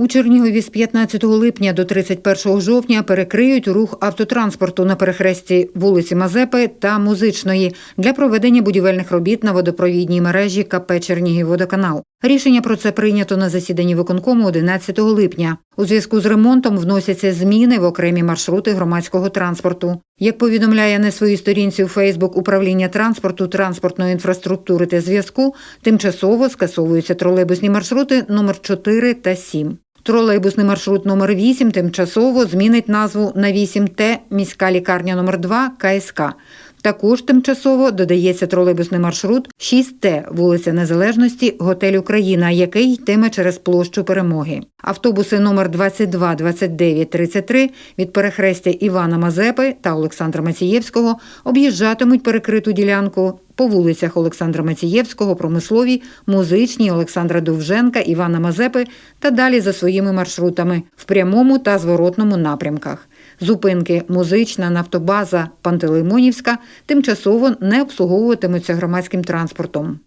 У Чернігові з 15 липня до 31 жовтня перекриють рух автотранспорту на перехресті вулиці Мазепи та Музичної для проведення будівельних робіт на водопровідній мережі КП «Чернігівводоканал». Рішення про це прийнято на засіданні виконкому 11 липня. У зв'язку з ремонтом вносяться зміни в окремі маршрути громадського транспорту. Як повідомляє на своїй сторінці у Фейсбук управління транспорту, транспортної інфраструктури та зв'язку, тимчасово скасовуються тролейбусні маршрути номер 4 та 7. Тролейбусний маршрут номер 8 тимчасово змінить назву на 8Т міська лікарня номер 2 КСК. Також тимчасово додається тролейбусний маршрут 6Т вулиця Незалежності, готель Україна, який йтиме через площу Перемоги. Автобуси номер 22, 29, 33 від перехрестя Івана Мазепи та Олександра Мацієвського об'їжджатимуть перекриту ділянку по вулицях Олександра Мацієвського, Промисловій, Музичній, Олександра Довженка, Івана Мазепи та далі за своїми маршрутами в прямому та зворотному напрямках. Зупинки музична, нафтобаза, Пантелеймонівська тимчасово не обслуговуватимуться громадським транспортом.